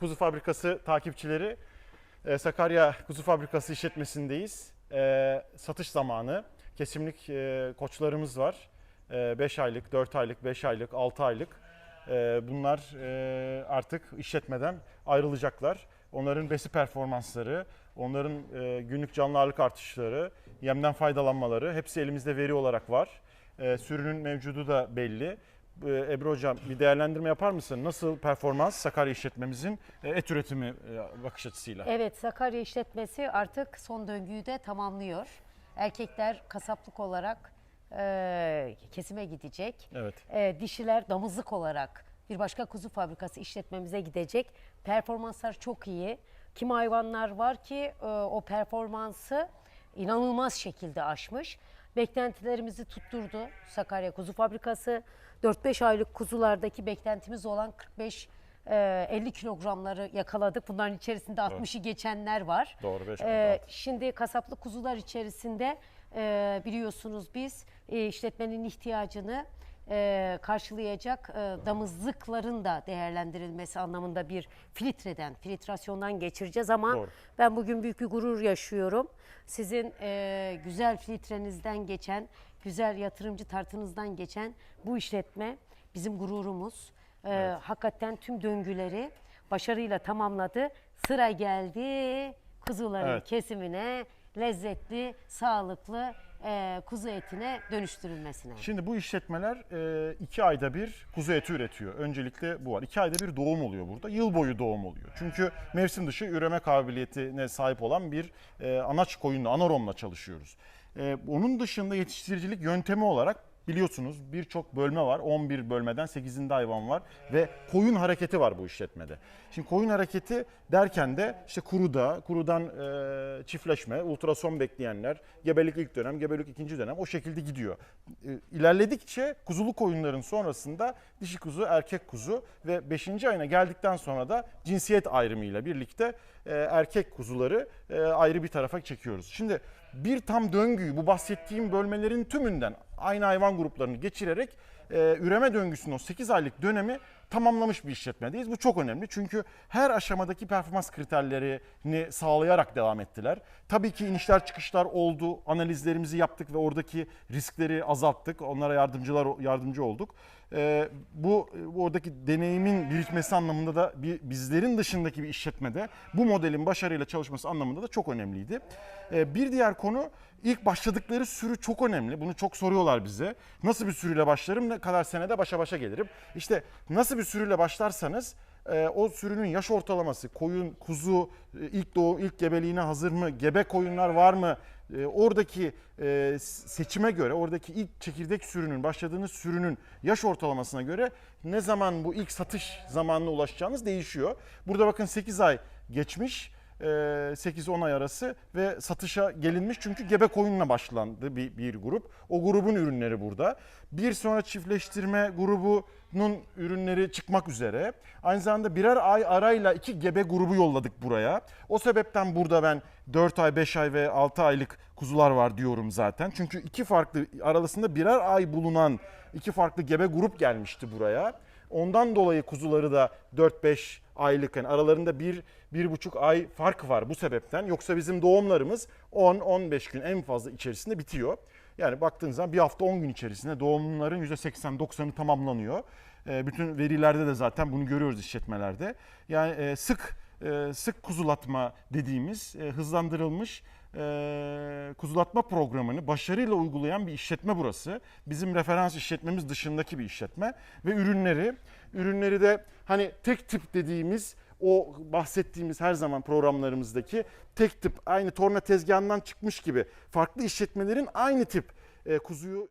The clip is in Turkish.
Kuzu Fabrikası takipçileri e, Sakarya Kuzu Fabrikası işletmesindeyiz. E, Satış zamanı. Kesimlik e, koçlarımız var. 5 aylık, 4 aylık, 5 aylık, 6 aylık. Bunlar artık işletmeden ayrılacaklar. Onların besi performansları, onların günlük canlı ağırlık artışları, yemden faydalanmaları hepsi elimizde veri olarak var. Sürünün mevcudu da belli. E, Ebru Hocam bir değerlendirme yapar mısın? Nasıl performans Sakarya işletmemizin e, et üretimi e, bakış açısıyla? Evet Sakarya işletmesi artık son döngüyü de tamamlıyor. Erkekler kasaplık olarak e, kesime gidecek. Evet. E, dişiler damızlık olarak bir başka kuzu fabrikası işletmemize gidecek. Performanslar çok iyi. Kim hayvanlar var ki e, o performansı inanılmaz şekilde aşmış. Beklentilerimizi tutturdu Sakarya Kuzu Fabrikası. 4-5 aylık kuzulardaki beklentimiz olan 45 e, 50 kilogramları yakaladık. Bunların içerisinde 60'ı geçenler var. Doğru, beş E. Şimdi kasaplı kuzular içerisinde e, biliyorsunuz biz e, işletmenin ihtiyacını e, karşılayacak e, damızlıkların da değerlendirilmesi anlamında bir filtreden, filtrasyondan geçireceğiz ama Doğru. ben bugün büyük bir gurur yaşıyorum. Sizin e, güzel filtrenizden geçen, güzel yatırımcı tartınızdan geçen bu işletme bizim gururumuz. E, Hakikaten tüm döngüleri başarıyla tamamladı. Sıra geldi kuzuların Evet. kesimine, lezzetli, sağlıklı e, kuzu etine dönüştürülmesine. Şimdi bu işletmeler e, iki ayda bir kuzu eti üretiyor. Öncelikle bu var. İki ayda bir doğum oluyor burada. Yıl boyu doğum oluyor. Çünkü mevsim dışı üreme kabiliyetine sahip olan bir e, anaç koyunla, anaromla çalışıyoruz. Onun dışında yetiştiricilik yöntemi olarak biliyorsunuz birçok bölme var. 11 bölmeden 8'inde hayvan var ve koyun hareketi var bu işletmede. Şimdi koyun hareketi derken de işte kuruda, kurudan e, çiftleşme, ultrason bekleyenler, gebelik ilk dönem, gebelik ikinci dönem o şekilde gidiyor. E, ilerledikçe kuzulu koyunların sonrasında dişi kuzu, erkek kuzu ve 5. ayına geldikten sonra da cinsiyet ayrımıyla birlikte e, erkek kuzuları e, ayrı bir tarafa çekiyoruz. Şimdi bir tam döngüyü bu bahsettiğim bölmelerin tümünden aynı hayvan gruplarını geçirerek e, üreme döngüsünün o 8 aylık dönemi tamamlamış bir işletmedeyiz. Bu çok önemli çünkü her aşamadaki performans kriterlerini sağlayarak devam ettiler. Tabii ki inişler çıkışlar oldu. Analizlerimizi yaptık ve oradaki riskleri azalttık. Onlara yardımcılar yardımcı olduk. Ee, bu oradaki deneyimin birikmesi anlamında da bir, bizlerin dışındaki bir işletmede bu modelin başarıyla çalışması anlamında da çok önemliydi. Ee, bir diğer konu ilk başladıkları sürü çok önemli. Bunu çok soruyorlar bize. Nasıl bir sürüyle başlarım, ne kadar senede başa başa gelirim? İşte nasıl bir sürüyle başlarsanız e, o sürünün yaş ortalaması, koyun, kuzu, e, ilk doğum, ilk gebeliğine hazır mı, gebe koyunlar var mı? E, oradaki seçime göre, oradaki ilk çekirdek sürünün, başladığınız sürünün yaş ortalamasına göre ne zaman bu ilk satış zamanına ulaşacağınız değişiyor. Burada bakın 8 ay geçmiş. E, 8-10 ay arası ve satışa gelinmiş çünkü gebe koyunla başlandı bir, bir grup. O grubun ürünleri burada. Bir sonra çiftleştirme grubunun ürünleri çıkmak üzere. Aynı zamanda birer ay arayla iki gebe grubu yolladık buraya. O sebepten burada ben 4 ay, 5 ay ve 6 aylık kuzular var diyorum zaten. Çünkü iki farklı arasında birer ay bulunan iki farklı gebe grup gelmişti buraya. Ondan dolayı kuzuları da 4-5 aylık yani aralarında bir, bir buçuk ay fark var bu sebepten. Yoksa bizim doğumlarımız 10-15 gün en fazla içerisinde bitiyor. Yani baktığınız zaman bir hafta 10 gün içerisinde doğumların %80-90'ı tamamlanıyor. E, bütün verilerde de zaten bunu görüyoruz işletmelerde. Yani e, sık e, sık kuzulatma dediğimiz e, hızlandırılmış e, kuzulatma programını başarıyla uygulayan bir işletme burası. Bizim referans işletmemiz dışındaki bir işletme. Ve ürünleri ürünleri de hani tek tip dediğimiz o bahsettiğimiz her zaman programlarımızdaki tek tip. Aynı torna tezgahından çıkmış gibi farklı işletmelerin aynı tip. E, kuzuyu